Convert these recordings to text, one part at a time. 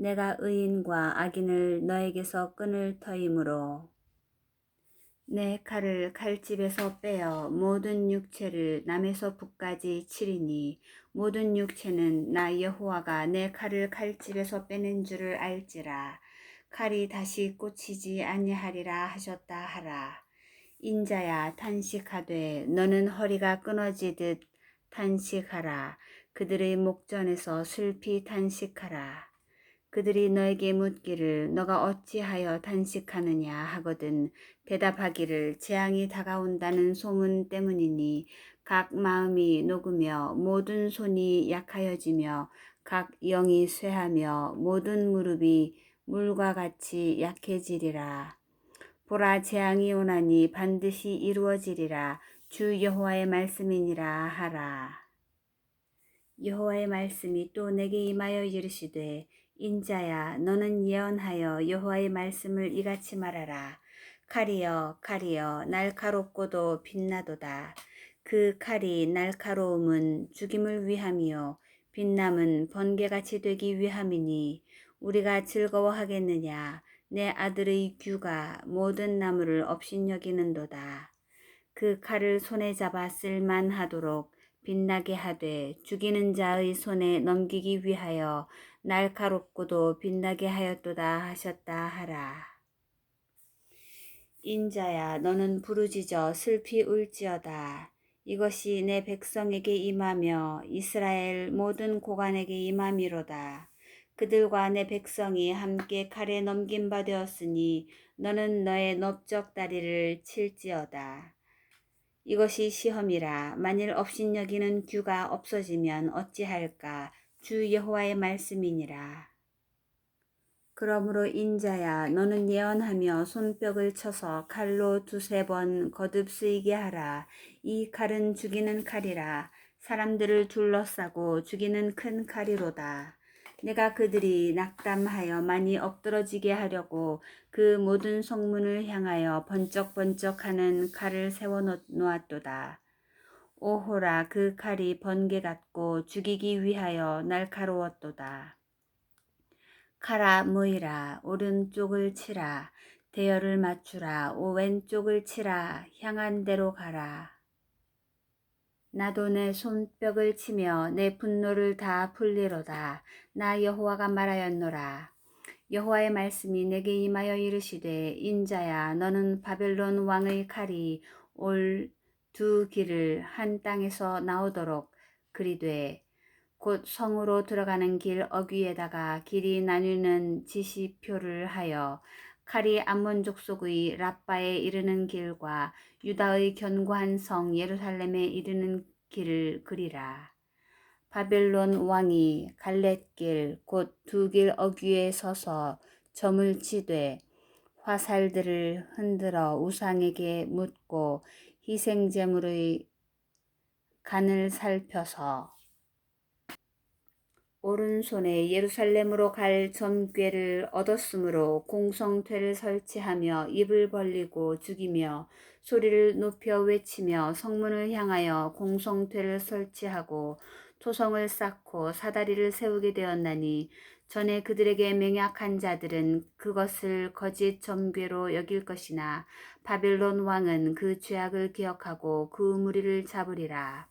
내가 의인과 악인을 너에게서 끊을 터이므로. 내 칼을 칼집에서 빼어 모든 육체를 남에서 북까지 치리니 모든 육체는 나 여호와가 내 칼을 칼집에서 빼낸 줄을 알지라. 칼이 다시 꽂히지 아니하리라 하셨다 하라. 인자야 탄식하되 너는 허리가 끊어지듯 탄식하라. 그들의 목전에서 슬피 탄식하라 그들이 너에게 묻기를 너가 어찌하여 단식하느냐 하거든 대답하기를 재앙이 다가온다는 소문 때문이니 각 마음이 녹으며 모든 손이 약하여지며 각 영이 쇠하며 모든 무릎이 물과 같이 약해지리라. 보라 재앙이 오나니 반드시 이루어지리라. 주 여호와의 말씀이니라 하라. 여호와의 말씀이 또 내게 임하여 이르시되 인자야 너는 예언하여 여호와의 말씀을 이같이 말하라. 칼이여 칼이여 날카롭고도 빛나도다. 그 칼이 날카로움은 죽임을 위함이요. 빛남은 번개같이 되기 위함이니 우리가 즐거워하겠느냐? 내 아들의 규가 모든 나무를 업신여기는도다. 그 칼을 손에 잡아 쓸만하도록 빛나게 하되 죽이는 자의 손에 넘기기 위하여 날카롭고도 빛나게 하였도다 하셨다 하라. 인자야 너는 부르짖어 슬피 울지어다. 이것이 내 백성에게 임하며 이스라엘 모든 고관에게 임함이로다. 그들과 내 백성이 함께 칼에 넘긴 바 되었으니 너는 너의 넓적 다리를 칠지어다. 이것이 시험이라 만일 업신여기는 규가 없어지면 어찌할까 주 여호와의 말씀이니라. 그러므로 인자야 너는 예언하며 손뼉을 쳐서 칼로 두세 번 거듭 쓰이게 하라. 이 칼은 죽이는 칼이라 사람들을 둘러싸고 죽이는 큰 칼이로다. 내가 그들이 낙담하여 많이 엎드러지게 하려고 그 모든 성문을 향하여 번쩍번쩍하는 칼을 세워 놓았도다. 오호라 그 칼이 번개 같고 죽이기 위하여 날카로웠도다. 칼아 모이라 오른쪽을 치라 대열을 맞추라 오 왼쪽을 치라 향한 대로 가라. 나도 내 손뼉을 치며 내 분노를 다 풀리로다. 나 여호와가 말하였노라. 여호와의 말씀이 내게 임하여 이르시되 인자야 너는 바벨론 왕의 칼이 올 두 길을 한 땅에서 나오도록 그리되 곧 성으로 들어가는 길 어귀에다가 길이 나뉘는 지시표를 하여 칼이 암몬 족 속의 라빠에 이르는 길과 유다의 견고한 성 예루살렘에 이르는 길을 그리라. 바벨론 왕이 갈렛길 곧 두 길 어귀에 서서 점을 치되 화살들을 흔들어 우상에게 묻고 희생제물의 간을 살펴서 오른손에 예루살렘으로 갈 점괘를 얻었으므로 공성퇴를 설치하며 입을 벌리고 죽이며 소리를 높여 외치며 성문을 향하여 공성퇴를 설치하고 토성을 쌓고 사다리를 세우게 되었나니 전에 그들에게 맹약한 자들은 그것을 거짓 점괘로 여길 것이나 바벨론 왕은 그 죄악을 기억하고 그 무리를 잡으리라.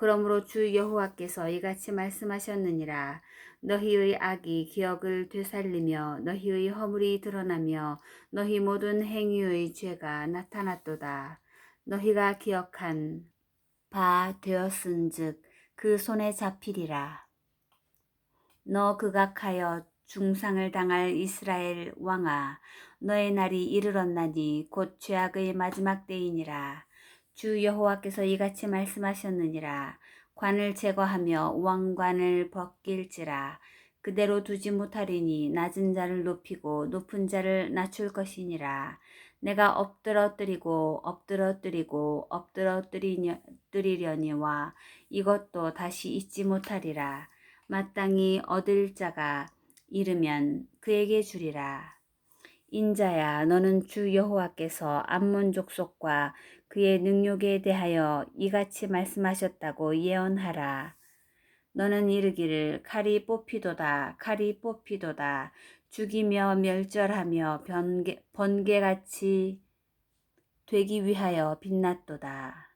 그러므로 주 여호와께서 이같이 말씀하셨느니라. 너희의 악이 기억을 되살리며 너희의 허물이 드러나며 너희 모든 행위의 죄가 나타났도다. 너희가 기억한 바 되었은즉 그 손에 잡히리라. 너 극악하여 중상을 당할 이스라엘 왕아 너의 날이 이르렀나니 곧 죄악의 마지막 때이니라 주 여호와께서 이같이 말씀하셨느니라 관을 제거하며 왕관을 벗길지라 그대로 두지 못하리니 낮은 자를 높이고 높은 자를 낮출 것이니라. 내가 엎드러뜨리고 엎드러뜨리고 엎드러뜨리려니와 이것도 다시 잊지 못하리라. 마땅히 얻을 자가 이르면 그에게 주리라. 인자야 너는 주 여호와께서 암몬 족속과 그의 능력에 대하여 이같이 말씀하셨다고 예언하라. 너는 이르기를 칼이 뽑히도다 칼이 뽑히도다 죽이며 멸절하며 번개, 번개같이 되기 위하여 빛났도다.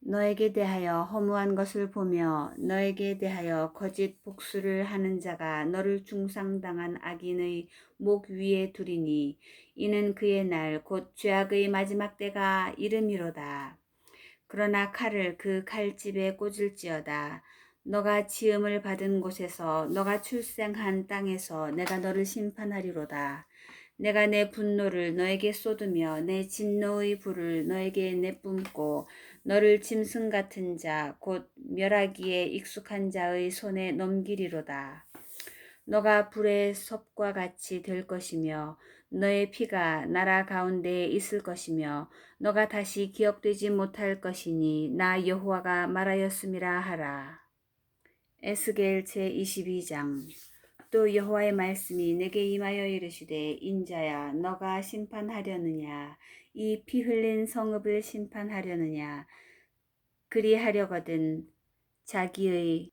너에게 대하여 허무한 것을 보며 너에게 대하여 거짓 복수를 하는 자가 너를 중상당한 악인의 목 위에 두리니 이는 그의 날 곧 죄악의 마지막 때가 이름이로다. 그러나 칼을 그 칼집에 꽂을지어다. 너가 지음을 받은 곳에서 너가 출생한 땅에서 내가 너를 심판하리로다. 내가 내 분노를 너에게 쏟으며 내 진노의 불을 너에게 내뿜고 너를 짐승 같은 자 곧 멸하기에 익숙한 자의 손에 넘기리로다. 너가 불의 섭과 같이 될 것이며 너의 피가 나라 가운데에 있을 것이며 너가 다시 기억되지 못할 것이니 나 여호와가 말하였음이라 하라. 에스겔 제 22장 또 여호와의 말씀이 내게 임하여 이르시되 인자야 너가 심판하려느냐 이 피 흘린 성읍을 심판하려느냐? 그리하려거든 자기의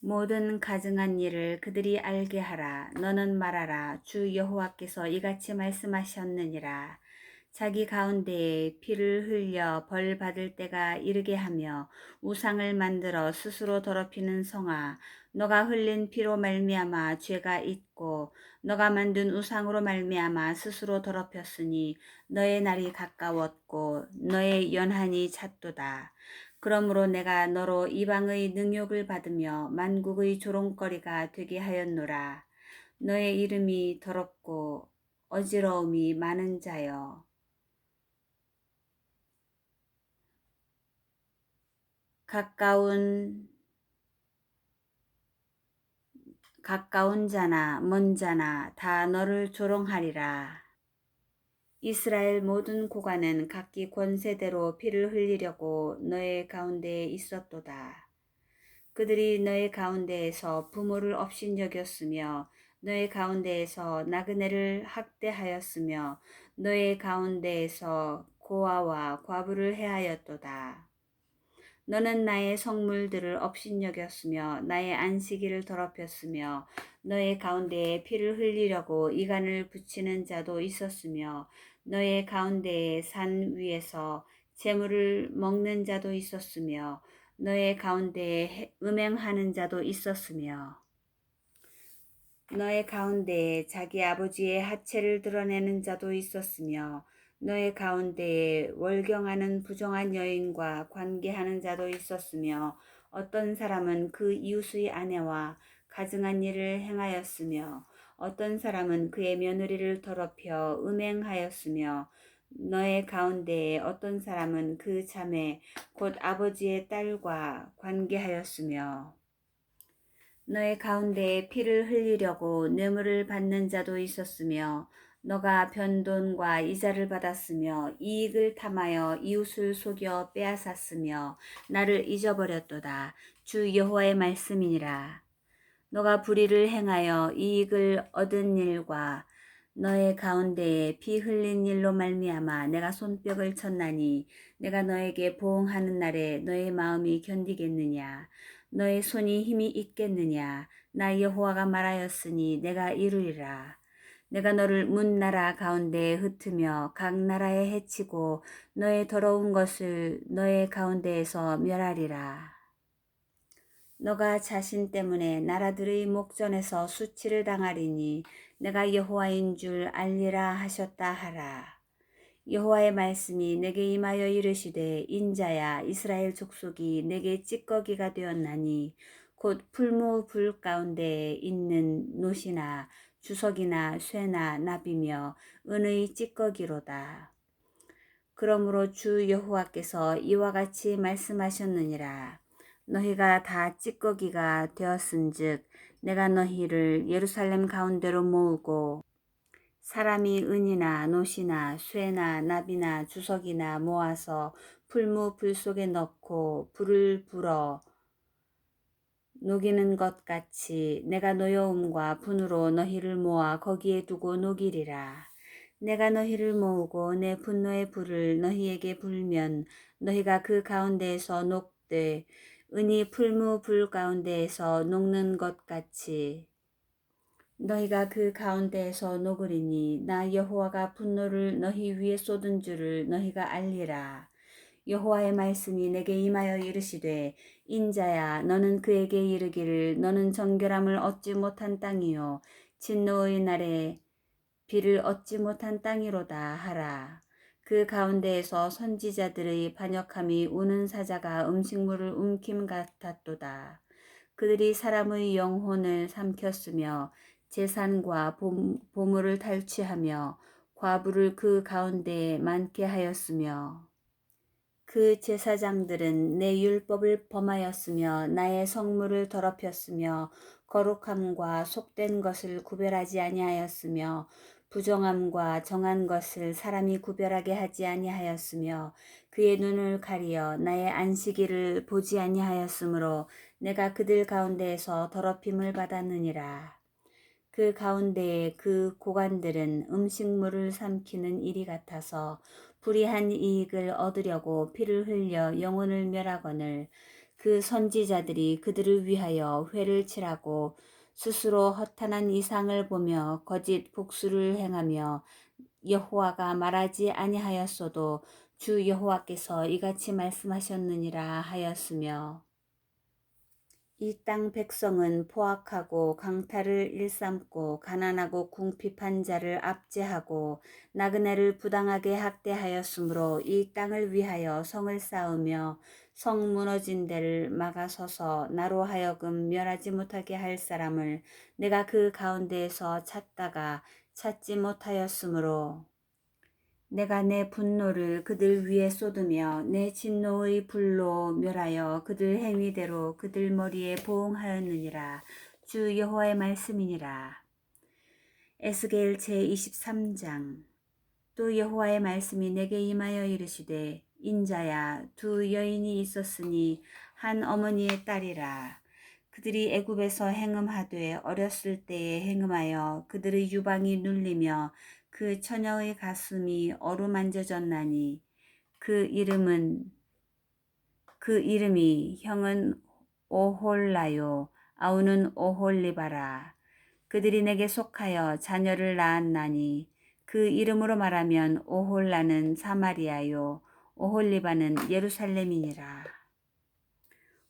모든 가증한 일을 그들이 알게 하라. 너는 말하라. 주 여호와께서 이같이 말씀하셨느니라. 자기 가운데에 피를 흘려 벌 받을 때가 이르게 하며 우상을 만들어 스스로 더럽히는 성아 너가 흘린 피로 말미암아 죄가 있고 너가 만든 우상으로 말미암아 스스로 더럽혔으니 너의 날이 가까웠고 너의 연한이 찼도다. 그러므로 내가 너로 이방의 능욕을 받으며 만국의 조롱거리가 되게 하였노라. 너의 이름이 더럽고 어지러움이 많은 자여. 가까운 가까운 자나 먼 자나 다 너를 조롱하리라. 이스라엘 모든 고관은 각기 권세대로 피를 흘리려고 너의 가운데에 있었도다. 그들이 너의 가운데에서 부모를 업신여겼으며 너의 가운데에서 나그네를 학대하였으며 너의 가운데에서 고아와 과부를 해하였도다. 너는 나의 성물들을 업신여겼으며 나의 안식일을 더럽혔으며 너의 가운데에 피를 흘리려고 이간을 붙이는 자도 있었으며 너의 가운데에 산 위에서 재물을 먹는 자도 있었으며 너의 가운데에 음행하는 자도 있었으며 너의 가운데에 자기 아버지의 하체를 드러내는 자도 있었으며 너의 가운데에 월경하는 부정한 여인과 관계하는 자도 있었으며 어떤 사람은 그 이웃의 아내와 가증한 일을 행하였으며 어떤 사람은 그의 며느리를 더럽혀 음행하였으며 너의 가운데에 어떤 사람은 그 자매 곧 아버지의 딸과 관계하였으며 너의 가운데에 피를 흘리려고 뇌물을 받는 자도 있었으며 너가 변돈과 이자를 받았으며 이익을 탐하여 이웃을 속여 빼앗았으며 나를 잊어버렸도다. 주 여호와의 말씀이니라. 너가 불의를 행하여 이익을 얻은 일과 너의 가운데에 피 흘린 일로 말미암아 내가 손뼉을 쳤나니 내가 너에게 보응하는 날에 너의 마음이 견디겠느냐 너의 손이 힘이 있겠느냐 나 여호와가 말하였으니 내가 이루리라 내가 너를 문 나라 가운데에 흩으며 각 나라에 해치고 너의 더러운 것을 너의 가운데에서 멸하리라. 너가 자신 때문에 나라들의 목전에서 수치를 당하리니 내가 여호와인 줄 알리라 하셨다 하라. 여호와의 말씀이 내게 임하여 이르시되 인자야 이스라엘 족속이 내게 찌꺼기가 되었나니 곧 풀무 불 가운데 있는 노시나 주석이나 쇠나 나비며 은의 찌꺼기로다. 그러므로 주 여호와께서 이와 같이 말씀하셨느니라. 너희가 다 찌꺼기가 되었은즉 내가 너희를 예루살렘 가운데로 모으고 사람이 은이나 노시나 쇠나 나비나 주석이나 모아서 풀무 불 속에 넣고 불을 불어 녹이는 것 같이 내가 노여움과 분으로 너희를 모아 거기에 두고 녹이리라. 내가 너희를 모으고 내 분노의 불을 너희에게 불면 너희가 그 가운데에서 녹되 은이 풀무 불 가운데에서 녹는 것 같이 너희가 그 가운데에서 녹으리니 나 여호와가 분노를 너희 위에 쏟은 줄을 너희가 알리라. 여호와의 말씀이 내게 임하여 이르시되 인자야 너는 그에게 이르기를 너는 정결함을 얻지 못한 땅이요 진노의 날에 비를 얻지 못한 땅이로다 하라. 그 가운데에서 선지자들의 반역함이 우는 사자가 음식물을 움킴 같았도다. 그들이 사람의 영혼을 삼켰으며 재산과 보- 보물을 탈취하며 과부를 그 가운데에 많게 하였으며 그 제사장들은 내 율법을 범하였으며 나의 성물을 더럽혔으며 거룩함과 속된 것을 구별하지 아니하였으며 부정함과 정한 것을 사람이 구별하게 하지 아니하였으며 그의 눈을 가리어 나의 안식일을 보지 아니하였으므로 내가 그들 가운데에서 더럽힘을 받았느니라. 그 가운데에 그 고관들은 음식물을 삼키는 일이 같아서 불의한 이익을 얻으려고 피를 흘려 영혼을 멸하거늘 그 선지자들이 그들을 위하여 회를 칠하고 스스로 허탄한 이상을 보며 거짓 복수를 행하며 여호와가 말하지 아니하였어도 주 여호와께서 이같이 말씀하셨느니라 하였으며 이 땅 백성은 포악하고 강탈을 일삼고 가난하고 궁핍한 자를 압제하고 나그네를 부당하게 학대하였으므로 이 땅을 위하여 성을 쌓으며 성 무너진 데를 막아서서 나로 하여금 멸하지 못하게 할 사람을 내가 그 가운데에서 찾다가 찾지 못하였으므로 내가 내 분노를 그들 위에 쏟으며 내 진노의 불로 멸하여 그들 행위대로 그들 머리에 보응하였느니라. 주 여호와의 말씀이니라. 에스겔 제23장 또 여호와의 말씀이 내게 임하여 이르시되 인자야 두 여인이 있었으니 한 어머니의 딸이라. 그들이 애굽에서 행음하되 어렸을 때에 행음하여 그들의 유방이 눌리며 그 처녀의 가슴이 어루만져졌나니 그 이름은 그 이름이 형은 오홀라요. 아우는 오홀리바라. 그들이 내게 속하여 자녀를 낳았나니 그 이름으로 말하면 오홀라는 사마리아요. 오홀리바는 예루살렘이니라.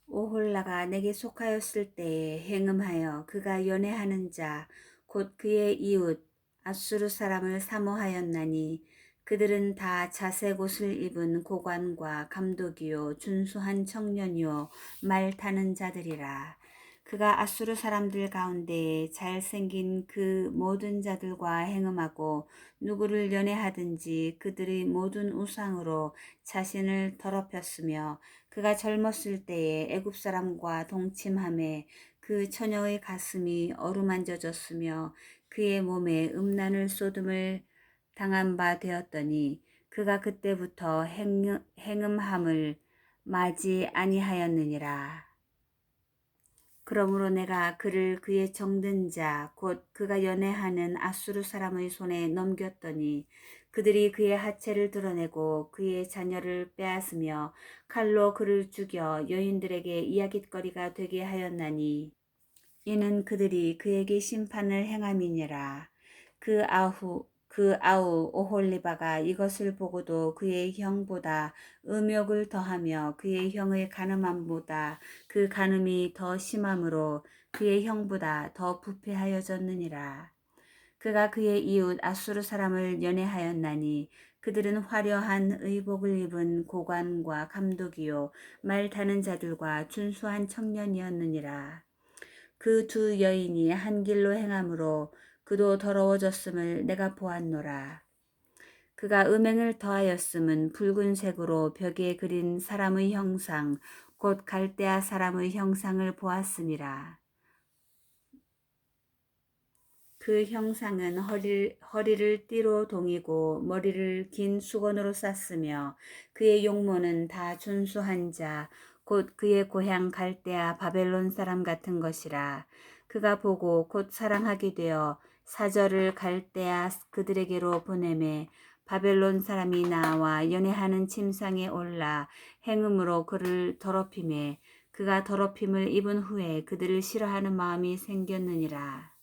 오홀라가 내게 속하였을 때에 행음하여 그가 연애하는 자 곧 그의 이웃 아수르 사람을 사모하였나니 그들은 다 자색 옷을 입은 고관과 감독이요 준수한 청년이요 말 타는 자들이라. 그가 아수르 사람들 가운데에 잘생긴 그 모든 자들과 행음하고 누구를 연애하든지 그들의 모든 우상으로 자신을 더럽혔으며 그가 젊었을 때에 애굽 사람과 동침함에 그 처녀의 가슴이 어루만져졌으며 그의 몸에 음란을 쏟음을 당한 바 되었더니 그가 그때부터 행, 행음함을 마지 아니하였느니라. 그러므로 내가 그를 그의 정든 자, 곧 그가 연애하는 아수르 사람의 손에 넘겼더니 그들이 그의 하체를 드러내고 그의 자녀를 빼앗으며 칼로 그를 죽여 여인들에게 이야깃거리가 되게 하였나니 이는 그들이 그에게 심판을 행함이니라. 그 아후 그 아우 오홀리바가 이것을 보고도 그의 형보다 음욕을 더하며 그의 형의 가늠함보다 그 가늠이 더 심함으로 그의 형보다 더 부패하여졌느니라. 그가 그의 이웃 아수르 사람을 연애하였나니 그들은 화려한 의복을 입은 고관과 감독이요 말 타는 자들과 준수한 청년이었느니라. 그 두 여인이 한 길로 행함으로 그도 더러워졌음을 내가 보았노라. 그가 음행을 더하였음은 붉은색으로 벽에 그린 사람의 형상, 곧 갈대아 사람의 형상을 보았음이라. 그 형상은 허리, 허리를 띠로 동이고 머리를 긴 수건으로 쌌으며 그의 용모는 다 준수한 자, 곧 그의 고향 갈대아 바벨론 사람 같은 것이라. 그가 보고 곧 사랑하게 되어 사절을 갈대아 그들에게로 보내매 바벨론 사람이 나와 연애하는 침상에 올라 행음으로 그를 더럽힘에 그가 더럽힘을 입은 후에 그들을 싫어하는 마음이 생겼느니라.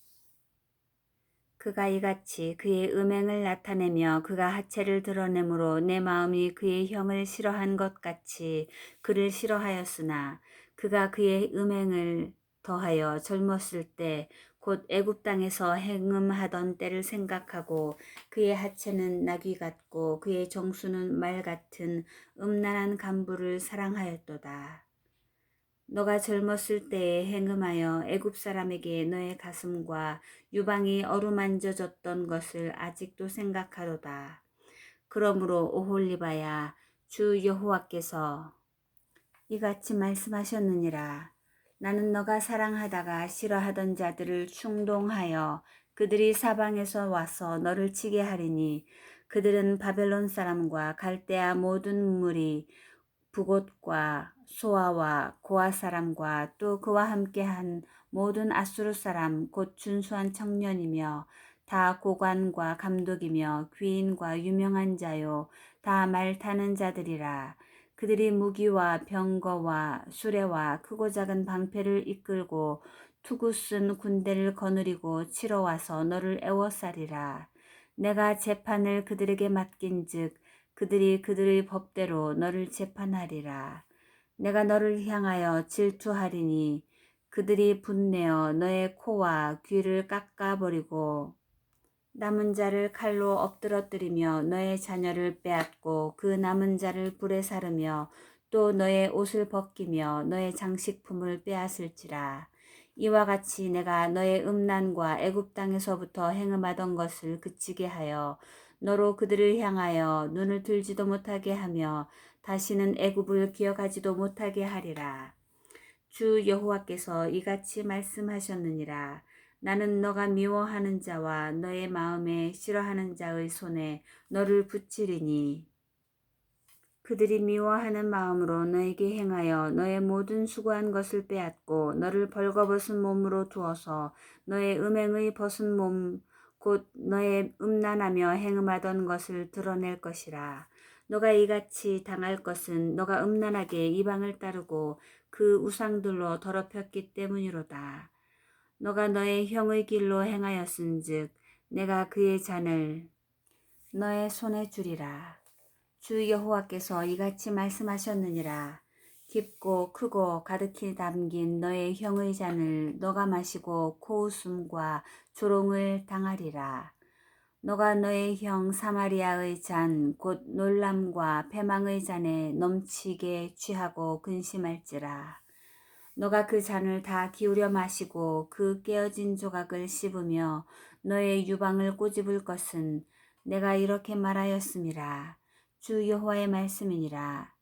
그가 이같이 그의 음행을 나타내며 그가 하체를 드러내므로 내 마음이 그의 형을 싫어한 것 같이 그를 싫어하였으나 그가 그의 음행을 더하여 젊었을 때 곧 애굽 땅에서 행음하던 때를 생각하고 그의 하체는 나귀 같고 그의 정수는 말 같은 음란한 간부를 사랑하였도다. 너가 젊었을 때에 행음하여 애굽 사람에게 너의 가슴과 유방이 어루만져졌던 것을 아직도 생각하도다. 그러므로 오홀리바야 주 여호와께서 이같이 말씀하셨느니라. 나는 너가 사랑하다가 싫어하던 자들을 충동하여 그들이 사방에서 와서 너를 치게 하리니 그들은 바벨론 사람과 갈대아 모든 무리 부곳과 소아와 고아 사람과 또 그와 함께한 모든 아수르 사람 곧 준수한 청년이며 다 고관과 감독이며 귀인과 유명한 자요 다 말 타는 자들이라 그들이 무기와 병거와 수레와 크고 작은 방패를 이끌고 투구 쓴 군대를 거느리고 치러 와서 너를 애워싸리라. 내가 재판을 그들에게 맡긴즉 그들이 그들의 법대로 너를 재판하리라. 내가 너를 향하여 질투하리니 그들이 분내어 너의 코와 귀를 깎아버리고 남은 자를 칼로 엎드러뜨리며 너의 자녀를 빼앗고 그 남은 자를 불에 사르며 또 너의 옷을 벗기며 너의 장식품을 빼앗을지라. 이와 같이 내가 너의 음란과 애굽 땅에서부터 행음하던 것을 그치게 하여 너로 그들을 향하여 눈을 들지도 못하게 하며 다시는 애굽을 기억하지도 못하게 하리라. 주 여호와께서 이같이 말씀하셨느니라. 나는 너가 미워하는 자와 너의 마음에 싫어하는 자의 손에 너를 붙이리니 그들이 미워하는 마음으로 너에게 행하여 너의 모든 수고한 것을 빼앗고 너를 벌거벗은 몸으로 두어서 너의 음행의 벗은 몸 곧 너의 음란하며 행음하던 것을 드러낼 것이라. 너가 이같이 당할 것은 너가 음란하게 이방을 따르고 그 우상들로 더럽혔기 때문이로다. 너가 너의 형의 길로 행하였은즉 내가 그의 잔을 너의 손에 주리라. 주 여호와께서 이같이 말씀하셨느니라. 깊고 크고 가득히 담긴 너의 형의 잔을 너가 마시고 코웃음과 조롱을 당하리라. 너가 너의 형 사마리아의 잔, 곧 놀람과 패망의 잔에 넘치게 취하고 근심할지라. 너가 그 잔을 다 기울여 마시고 그 깨어진 조각을 씹으며 너의 유방을 꼬집을 것은 내가 이렇게 말하였음이라. 주 여호와의 말씀이니라.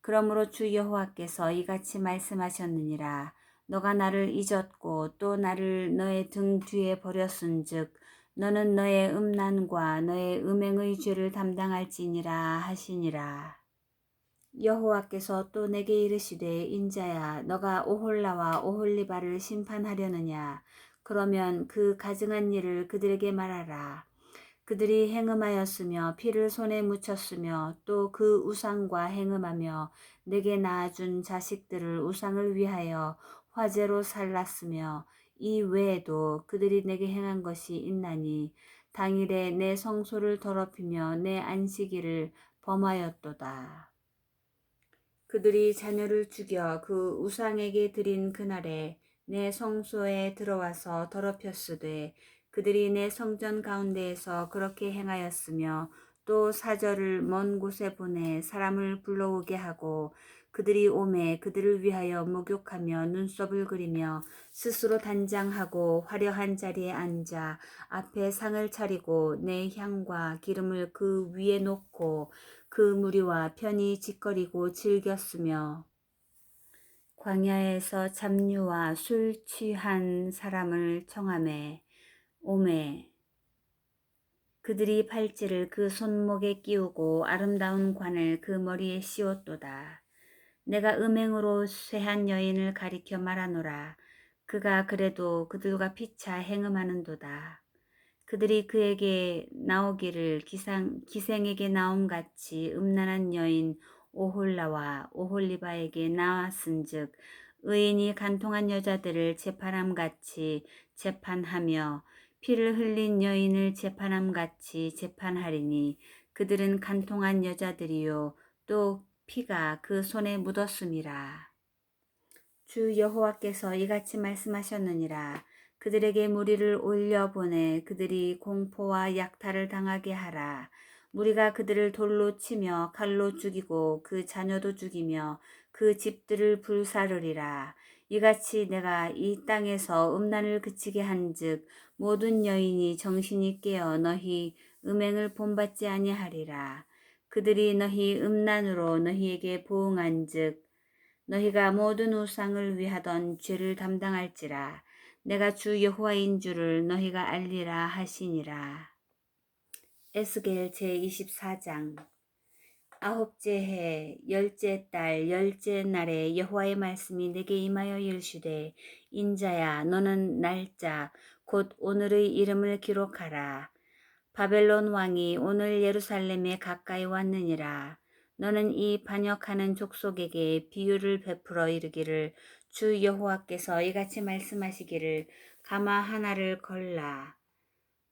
그러므로 주 여호와께서 이같이 말씀하셨느니라. 너가 나를 잊었고 또 나를 너의 등 뒤에 버렸은즉 너는 너의 음란과 너의 음행의 죄를 담당할지니라 하시니라. 여호와께서 또 내게 이르시되 인자야 너가 오홀라와 오홀리바를 심판하려느냐 그러면 그 가증한 일을 그들에게 말하라 그들이 행음하였으며 피를 손에 묻혔으며 또 그 우상과 행음하며 내게 낳아준 자식들을 우상을 위하여 화제로 살랐으며 이 외에도 그들이 내게 행한 것이 있나니 당일에 내 성소를 더럽히며 내 안식일을 범하였도다. 그들이 자녀를 죽여 그 우상에게 드린 그날에 내 성소에 들어와서 더럽혔으되 그들이 내 성전 가운데에서 그렇게 행하였으며 또 사절을 먼 곳에 보내 사람을 불러오게 하고 그들이 오매 그들을 위하여 목욕하며 눈썹을 그리며 스스로 단장하고 화려한 자리에 앉아 앞에 상을 차리고 내 향과 기름을 그 위에 놓고 그 무리와 편히 짓거리고 즐겼으며 광야에서 잡류와 술 취한 사람을 청함에 오메 그들이 팔찌를 그 손목에 끼우고 아름다운 관을 그 머리에 씌웠도다. 내가 음행으로 쇠한 여인을 가리켜 말하노라. 그가 그래도 그들과 피차 행음하는도다. 그들이 그에게 나오기를 기상, 기생에게 나옴 같이 음란한 여인 오홀라와 오홀리바에게 나왔은즉 의인이 간통한 여자들을 재판함 같이 재판하며 피를 흘린 여인을 재판함 같이 재판하리니 그들은 간통한 여자들이요 또 피가 그 손에 묻었음이라. 주 여호와께서 이같이 말씀하셨느니라. 그들에게 무리를 올려 보내 그들이 공포와 약탈을 당하게 하라. 무리가 그들을 돌로 치며 칼로 죽이고 그 자녀도 죽이며 그 집들을 불사르리라. 이같이 내가 이 땅에서 음란을 그치게 한즉 모든 여인이 정신이 깨어 너희 음행을 본받지 아니하리라. 그들이 너희 음란으로 너희에게 보응한즉 너희가 모든 우상을 위하던 죄를 담당할지라. 내가 주 여호와인 줄을 너희가 알리라 하시니라. 에스겔 제24장 아홉째 해 열째 달 열째 날에 여호와의 말씀이 내게 임하여 이르시되 인자야 너는 날짜 곧 오늘의 이름을 기록하라 바벨론 왕이 오늘 예루살렘에 가까이 왔느니라. 너는 이 반역하는 족속에게 비유를 베풀어 이르기를 주 여호와께서 이같이 말씀하시기를 가마 하나를 걸라.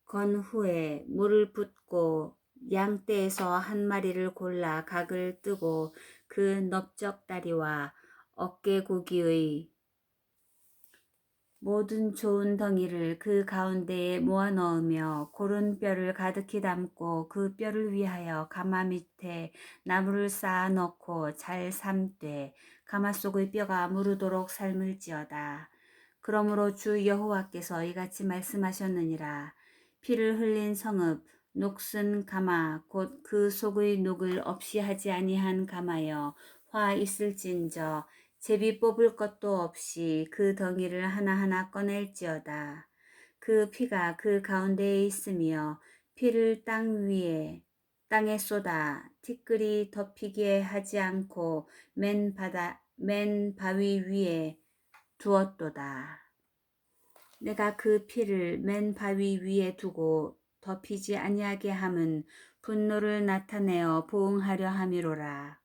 건 후에 물을 붓고 양떼에서 한 마리를 골라 각을 뜨고 그 넓적 다리와 어깨고기의 모든 좋은 덩이를 그 가운데에 모아 넣으며 고른 뼈를 가득히 담고 그 뼈를 위하여 가마 밑에 나무를 쌓아 넣고 잘 삶되 가마 속의 뼈가 무르도록 삶을지어다. 그러므로 주 여호와께서 이같이 말씀하셨느니라. 피를 흘린 성읍 녹슨 가마 곧 그 속의 녹을 없이 하지 아니한 가마여 화 있을진저 제비 뽑을 것도 없이 그 덩이를 하나하나 꺼낼지어다. 그 피가 그 가운데에 있으며 피를 땅 위에 땅에 쏟아 티끌이 덮이게 하지 않고 맨 바다 맨 바위 위에 두었도다. 내가 그 피를 맨 바위 위에 두고 덮이지 아니하게 함은 분노를 나타내어 보응하려 함이로라.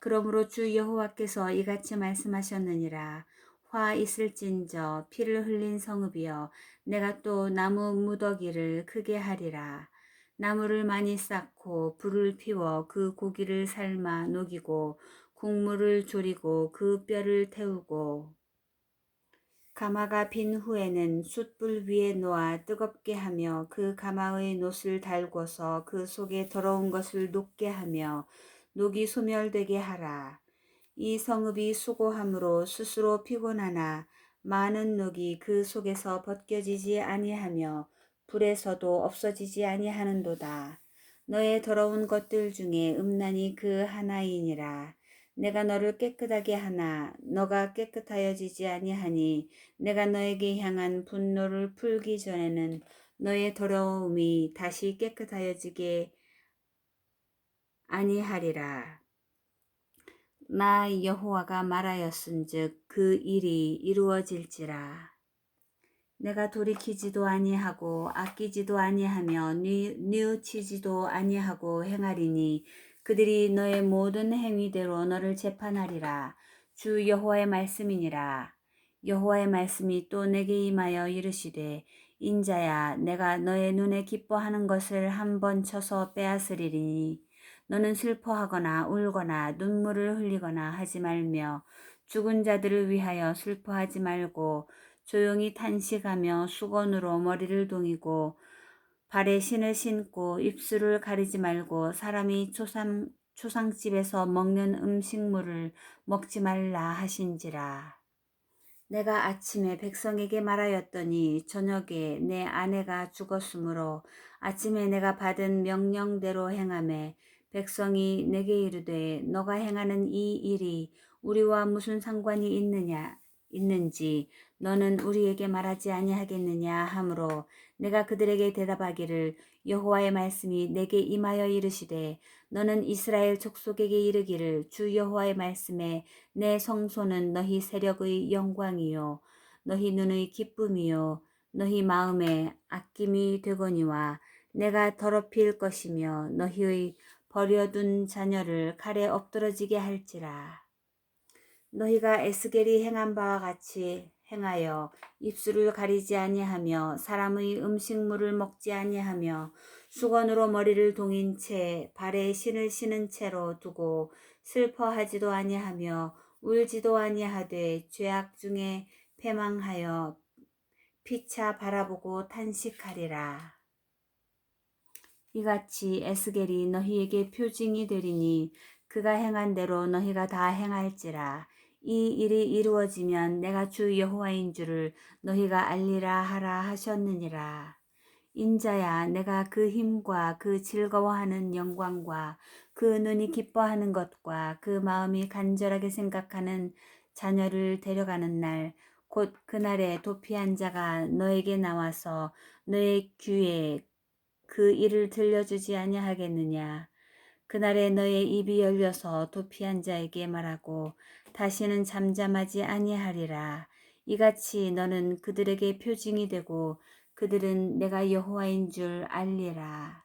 그러므로 주 여호와께서 이같이 말씀하셨느니라. 화 있을진저 피를 흘린 성읍이여 내가 또 나무 무더기를 크게 하리라. 나무를 많이 쌓고 불을 피워 그 고기를 삶아 녹이고 국물을 졸이고 그 뼈를 태우고 가마가 빈 후에는 숯불 위에 놓아 뜨겁게 하며 그 가마의 놋을 달궈서 그 속에 더러운 것을 녹게 하며 녹이 소멸되게 하라. 이 성읍이 수고함으로 스스로 피곤하나 많은 녹이 그 속에서 벗겨지지 아니하며 불에서도 없어지지 아니하는도다. 너의 더러운 것들 중에 음란이 그 하나이니라. 내가 너를 깨끗하게 하나 너가 깨끗하여지지 아니하니 내가 너에게 향한 분노를 풀기 전에는 너의 더러움이 다시 깨끗하여지게 아니하리라. 나 여호와가 말하였은즉 그 일이 이루어질지라. 내가 돌이키지도 아니하고 아끼지도 아니하며 뉘우치지도 아니하고 행하리니 그들이 너의 모든 행위대로 너를 재판하리라. 주 여호와의 말씀이니라. 여호와의 말씀이 또 내게 임하여 이르시되 인자야 내가 너의 눈에 기뻐하는 것을 한 번 쳐서 빼앗으리니 너는 슬퍼하거나 울거나 눈물을 흘리거나 하지 말며 죽은 자들을 위하여 슬퍼하지 말고 조용히 탄식하며 수건으로 머리를 동이고 발에 신을 신고 입술을 가리지 말고 사람이 초상, 초상집에서 먹는 음식물을 먹지 말라 하신지라. 내가 아침에 백성에게 말하였더니 저녁에 내 아내가 죽었으므로 아침에 내가 받은 명령대로 행함에 백성이 내게 이르되 너가 행하는 이 일이 우리와 무슨 상관이 있느냐? 있는지 너는 우리에게 말하지 아니하겠느냐? 하므로 내가 그들에게 대답하기를 여호와의 말씀이 내게 임하여 이르시되 너는 이스라엘 족속에게 이르기를 주 여호와의 말씀에 내 성소는 너희 세력의 영광이요 너희 눈의 기쁨이요 너희 마음에 아낌이 되거니와 내가 더럽힐 것이며 너희의 버려둔 자녀를 칼에 엎드러지게 할지라 너희가 에스겔이 행한 바와 같이 행하여 입술을 가리지 아니하며 사람의 음식물을 먹지 아니하며 수건으로 머리를 동인 채 발에 신을 신은 채로 두고 슬퍼하지도 아니하며 울지도 아니하되 죄악 중에 패망하여 피차 바라보고 탄식하리라. 이같이 에스겔이 너희에게 표징이 되리니 그가 행한 대로 너희가 다 행할지라. 이 일이 이루어지면 내가 주 여호와인 줄을 너희가 알리라 하라 하셨느니라. 인자야 내가 그 힘과 그 즐거워하는 영광과 그 눈이 기뻐하는 것과 그 마음이 간절하게 생각하는 자녀를 데려가는 날 곧 그날에 도피한 자가 너에게 나와서 너의 귀에 그 일을 들려주지 아니하겠느냐 그날에 너의 입이 열려서 도피한 자에게 말하고 다시는 잠잠하지 아니하리라. 이같이 너는 그들에게 표징이 되고 그들은 내가 여호와인 줄 알리라.